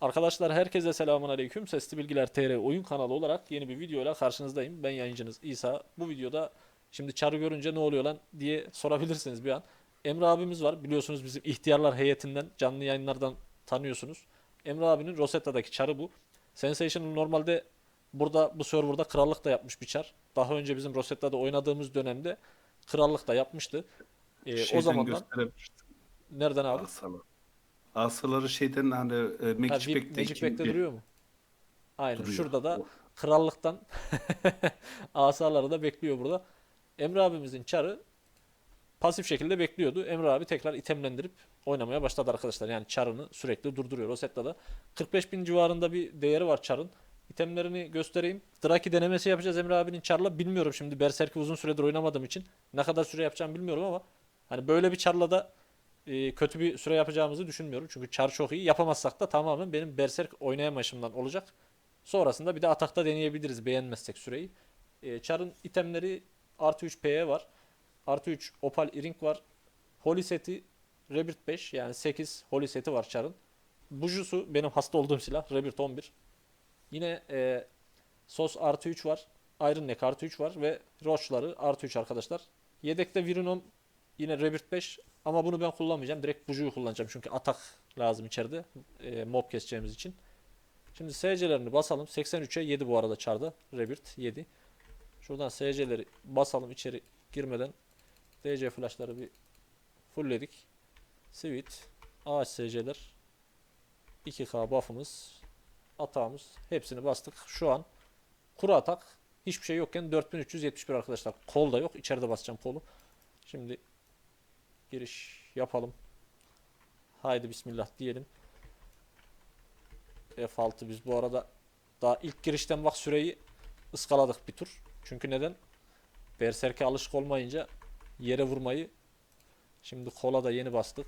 Arkadaşlar herkese selamun aleyküm. Sesli Bilgiler TR oyun kanalı olarak yeni bir videoyla karşınızdayım. Ben yayıncınız İsa. Bu videoda şimdi çarı görünce ne oluyor lan diye sorabilirsiniz bir an. Emre abimiz var. Biliyorsunuz bizim ihtiyarlar heyetinden canlı yayınlardan tanıyorsunuz. Emre abinin Rosetta'daki çarı bu. Sensational normalde burada bu serverda krallık da yapmış bir çar. Daha önce bizim Rosetta'da oynadığımız dönemde krallık da yapmıştı. Ee, o zamandan nereden abi? Asalar. Asaları şeyden hani e, Ha, Magic ikinci- duruyor mu? Aynen. Duruyor. Şurada da O- krallıktan asaları da bekliyor burada. Emre abimizin çarı pasif şekilde bekliyordu. Emre abi tekrar itemlendirip oynamaya başladı arkadaşlar. Yani çarını sürekli durduruyor. Rosetta'da 45 bin civarında bir değeri var çarın. İtemlerini göstereyim. Draki denemesi yapacağız Emre abinin çarla. Bilmiyorum şimdi Berserk'i uzun süredir oynamadığım için. Ne kadar süre yapacağım bilmiyorum ama hani böyle bir çarla da e, kötü bir süre yapacağımızı düşünmüyorum. Çünkü çar çok iyi. Yapamazsak da tamamen benim Berserk oynayamayışımdan olacak. Sonrasında bir de atakta deneyebiliriz beğenmezsek süreyi. E, çarın itemleri artı 3 PE var. Artı 3 Opal Earring var. Holy seti Rebirth 5 yani 8 Holy seti var çarın. Bujusu benim hasta olduğum silah Rebirth 11. Yine e, Sos artı 3 var. Iron Neck artı 3 var ve Roach'ları artı 3 arkadaşlar. Yedekte Virinom yine Rebirth 5 ama bunu ben kullanmayacağım. Direkt Buju'yu kullanacağım çünkü atak lazım içeride e, mob keseceğimiz için. Şimdi SC'lerini basalım. 83'e 7 bu arada çarda. Rebirth 7. Şuradan SC'leri basalım içeri girmeden. DC flashları bir fullledik. Sweet. Ağaç SC'ler. 2K buff'ımız. Atağımız. Hepsini bastık. Şu an kuru atak. Hiçbir şey yokken 4371 arkadaşlar. Kol da yok. İçeride basacağım kolu. Şimdi giriş yapalım. Haydi bismillah diyelim. F6 biz bu arada daha ilk girişten bak süreyi ıskaladık bir tur. Çünkü neden? Berserk'e alışık olmayınca yere vurmayı şimdi kola da yeni bastık.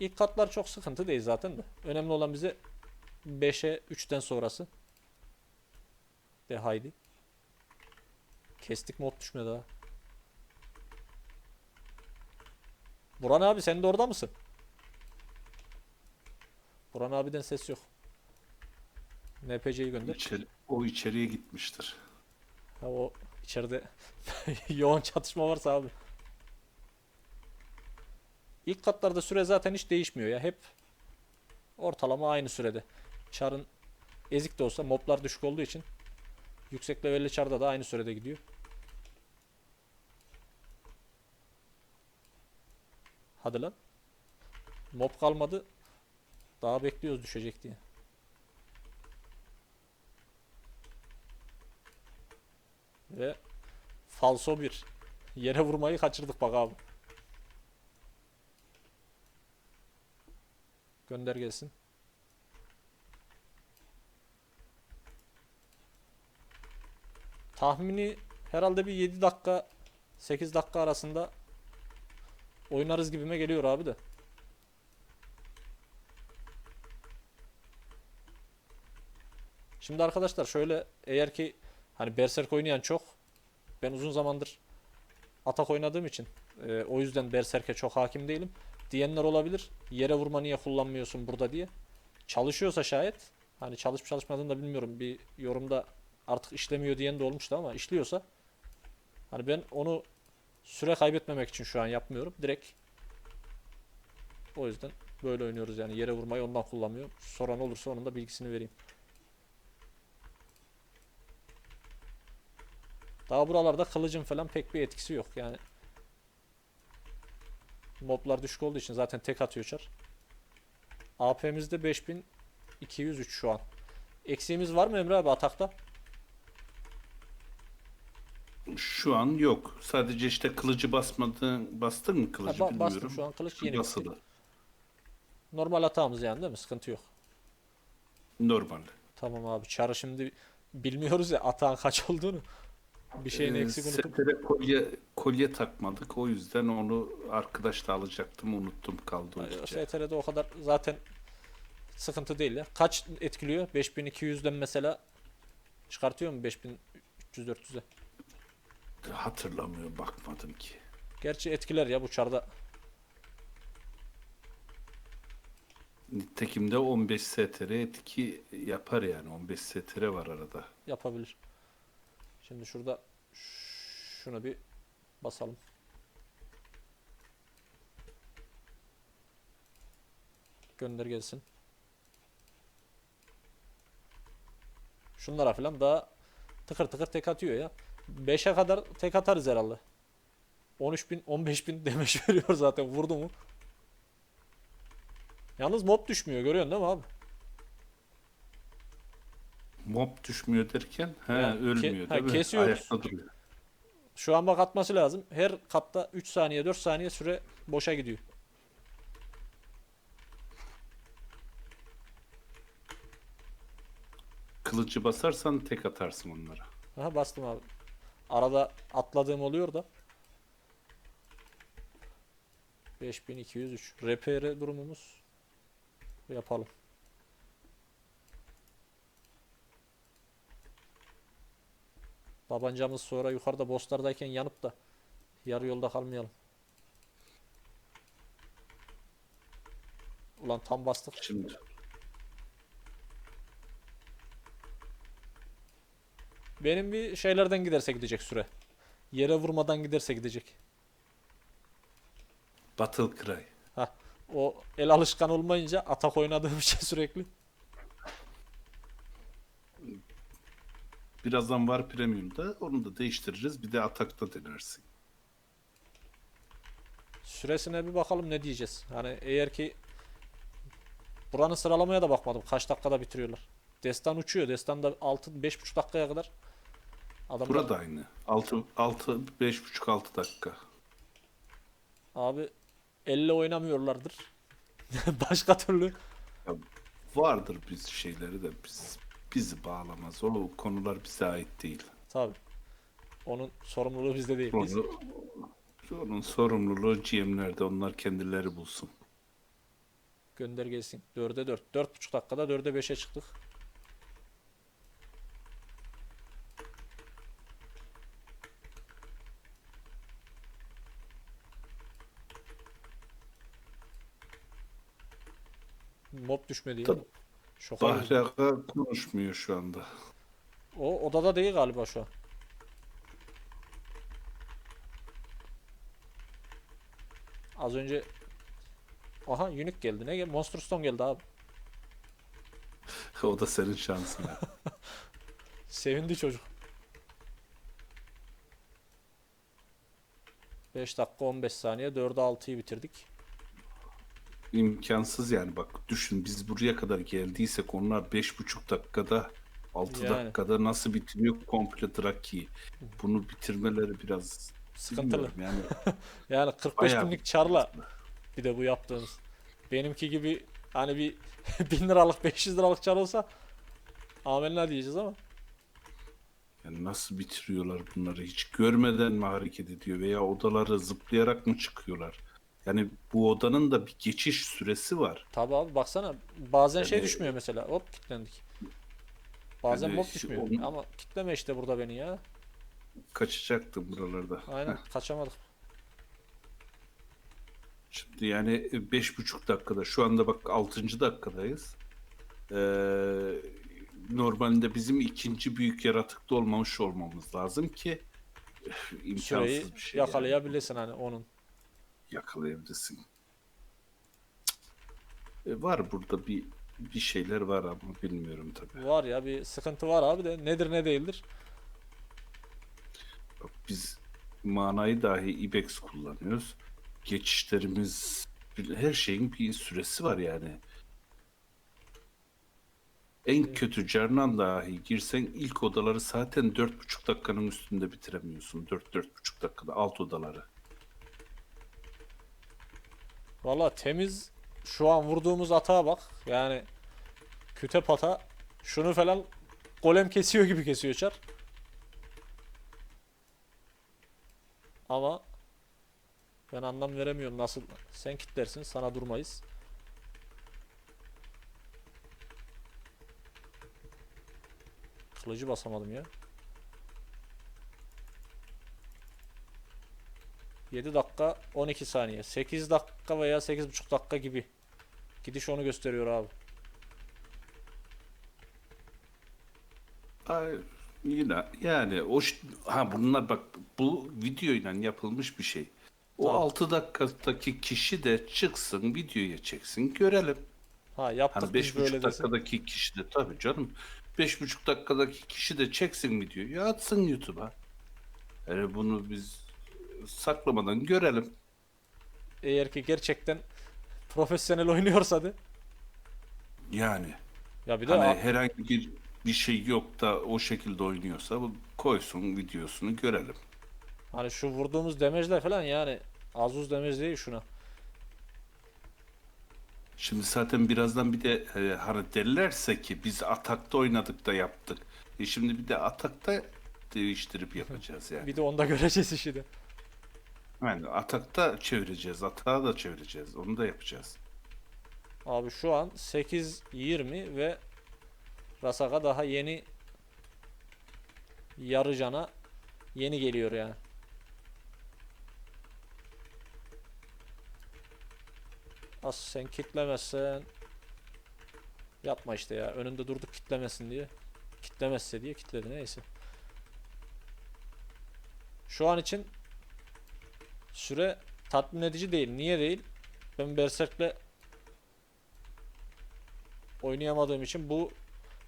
İlk katlar çok sıkıntı değil zaten de. Önemli olan bize 5'e 3'ten sonrası. De haydi. Kestik mod düşmedi ha. Buran abi sen de orada mısın? Buran abiden ses yok. NPC'yi gönder. İçeri, o içeriye gitmiştir. Ha o içeride yoğun çatışma varsa abi. İlk katlarda süre zaten hiç değişmiyor ya. Hep ortalama aynı sürede. Çarın ezik de olsa moblar düşük olduğu için yüksek levelli çarda da aynı sürede gidiyor. Hadi lan. Mob kalmadı. Daha bekliyoruz düşecek diye. Ve falso bir. Yere vurmayı kaçırdık bak abi. Gönder gelsin. Tahmini herhalde bir 7 dakika 8 dakika arasında oynarız gibime geliyor abi de. Şimdi arkadaşlar şöyle eğer ki hani Berserk oynayan çok ben uzun zamandır atak oynadığım için e, o yüzden Berserk'e çok hakim değilim. Diyenler olabilir. Yere vurma niye kullanmıyorsun burada diye. Çalışıyorsa şayet hani çalışıp çalışmadığını da bilmiyorum. Bir yorumda artık işlemiyor diyen de olmuştu ama işliyorsa hani ben onu süre kaybetmemek için şu an yapmıyorum. Direkt o yüzden böyle oynuyoruz yani yere vurmayı ondan kullanmıyorum. Soran olursa onun da bilgisini vereyim. Daha buralarda kılıcın falan pek bir etkisi yok yani. Moblar düşük olduğu için zaten tek atıyor çar. AP'mizde 5203 şu an. Eksiğimiz var mı Emre abi atakta? Şu an yok. Sadece işte kılıcı basmadı, bastın mı Ha, kılıcı ba- bilmiyorum. bastım şu an kılıç yeni bitti. Basılı. Normal atağımız yani değil mi? Sıkıntı yok. Normal. Tamam abi çarı şimdi bilmiyoruz ya atağın kaç olduğunu. Bir şeyin Ee, eksik unutup setere kolye, kolye takmadık. O yüzden onu arkadaşla alacaktım. Unuttum kaldı o Ay, gece. STR'de o kadar zaten sıkıntı değil ya. Kaç etkiliyor? 5200'den mesela çıkartıyor mu 5300-400'e? Hatırlamıyorum bakmadım ki. Gerçi etkiler ya bu çarda. Nitekim de 15 STR etki yapar yani. 15 STR var arada. Yapabilir. Şimdi şurada şunu bir basalım. Gönder gelsin. Şunlara falan daha tıkır tıkır tek atıyor ya. 5'e kadar tek atarız herhalde. 13 bin 15 bin demeç veriyor zaten vurdu mu? Yalnız mob düşmüyor görüyorsun değil mi abi? Mob düşmüyor derken he, Yani ke- ölmüyor ha, değil mi? kesiyoruz. Ayakta duruyor. Şu an bak atması lazım. Her katta 3 saniye 4 saniye süre boşa gidiyor. Kılıcı basarsan tek atarsın onlara. Aha bastım abi. Arada atladığım oluyor da. 5203. RPR durumumuz. Yapalım. Babancamız sonra yukarıda bosslardayken yanıp da yarı yolda kalmayalım. Ulan tam bastık. Şimdi Benim bir şeylerden giderse gidecek süre. Yere vurmadan giderse gidecek. Battle Cry. Ha, o el alışkan olmayınca atak oynadığım için sürekli. Birazdan var premium'da onu da değiştiririz. Bir de atakta denersin. Süresine bir bakalım ne diyeceğiz. Hani eğer ki buranın sıralamaya da bakmadım. Kaç dakikada bitiriyorlar. Destan uçuyor. Destan da 6 5,5 dakikaya kadar. Adamlar Burada aynı. 6 6 5,5 6 dakika. abi elle oynamıyorlardır. Başka türlü Ya vardır biz şeyleri de biz bizi bağlamaz. O konular bize ait değil. tabi. Onun sorumluluğu bizde değil. Biz Onu, onun sorumluluğu GM'lerde onlar kendileri bulsun. gönder gelsin. 4'e 4. 4,5 dakikada 4'e 5'e çıktık. Mob düşmedi ya. Şoka girdim. Konuşmuyor şu anda. O odada değil galiba şu an. Az önce Aha Unique geldi. Ne geldi? Monster Stone geldi abi. O da senin şansın. ya. Sevindi çocuk. 5 dakika 15 saniye 4'e 6'yı bitirdik. İmkansız yani bak düşün biz buraya kadar geldiysek onlar 5,5 dakikada 6 Yani. dakikada nasıl bitiriyor komple Draki. Bunu bitirmeleri biraz Sıkıntılı. bilmiyorum yani Yani 45 Bayağı binlik çarla bir de bu yaptığınız. Benimki gibi hani bir 1000 liralık 500 liralık çar olsa amenna diyeceğiz ama. Yani nasıl bitiriyorlar bunları hiç görmeden mi hareket ediyor veya odaları zıplayarak mı çıkıyorlar? Yani bu odanın da bir geçiş süresi var. Tabi abi baksana bazen şey Yani- düşmüyor mesela hop kilitlendik. Bazen Yani şu- düşmüyor onun- ama kitleme işte burada beni ya. Kaçacaktım buralarda. Aynen kaçamadık. Şimdi yani beş buçuk dakikada şu anda bak 6. dakikadayız. Ee, normalde bizim ikinci büyük yaratıkta olmamış olmamız lazım ki üf, imkansız Süreyi bir şey. yani. yakalayabilirsin hani onun. Yakalayabilirsin. E, var burada bir bir şeyler var ama bilmiyorum tabii. Var ya bir sıkıntı var abi de nedir ne değildir. Bak biz manayı dahi ibex kullanıyoruz. Geçişlerimiz her şeyin bir süresi var yani. En kötü Cernan dahi girsen ilk odaları zaten 4,5 dakikanın üstünde bitiremiyorsun. 4-4,5 dakikada alt odaları. Valla temiz şu an vurduğumuz atağa bak. Yani küte pata şunu falan golem kesiyor gibi kesiyor çar. Ama ben anlam veremiyorum nasıl sen kitlersin sana durmayız. Kılıcı basamadım ya. 7 dakika 12 saniye. 8 dakika veya 8,5 dakika gibi Gidiş onu gösteriyor abi. Ay, yine yani o ha bunlar bak bu videoyla yapılmış bir şey. O Tamam. 6 dakikadaki kişi de çıksın videoya çeksin görelim. Ha yaptık Hani biz böyle 5,5 desin. dakikadaki kişi de tabii canım. 5,5 dakikadaki kişi de çeksin videoyu atsın YouTube'a. Yani bunu biz saklamadan görelim. Eğer ki gerçekten profesyonel oynuyorsa da. Yani Ya bir de hani herhangi bir bir şey yok da o şekilde oynuyorsa bu koysun videosunu görelim. hani şu vurduğumuz demejler falan yani az uz demej değil şuna. Şimdi zaten birazdan bir de e, hani derlerse ki biz atakta oynadık da yaptık. E şimdi bir de atakta değiştirip yapacağız yani. Bir de onda göreceğiz işi de. Yani atakta çevireceğiz, atağa da çevireceğiz. Onu da yapacağız. Abi şu an 8-20 ve Rasaka daha yeni yarıcana yeni geliyor yani. Az sen kitlemezsen yapma işte ya. Önünde durduk kitlemesin diye. Kitlemezse diye kitledi neyse. Şu an için süre tatmin edici değil. Niye değil? Ben Berserk'le oynayamadığım için bu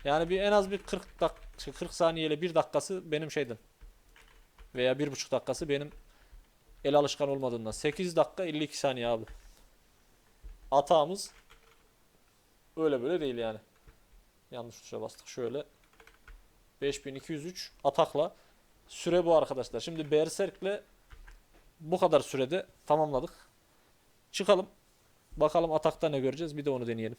yani bir en az bir 40 dak 40 saniyeyle 1 dakikası benim şeyden veya 1,5 dakikası benim el alışkan olmadığından 8 dakika 52 saniye abi. Atağımız öyle böyle değil yani. Yanlış tuşa bastık. Şöyle 5203 atakla süre bu arkadaşlar. Şimdi Berserk'le bu kadar sürede tamamladık. Çıkalım. Bakalım atakta ne göreceğiz. Bir de onu deneyelim.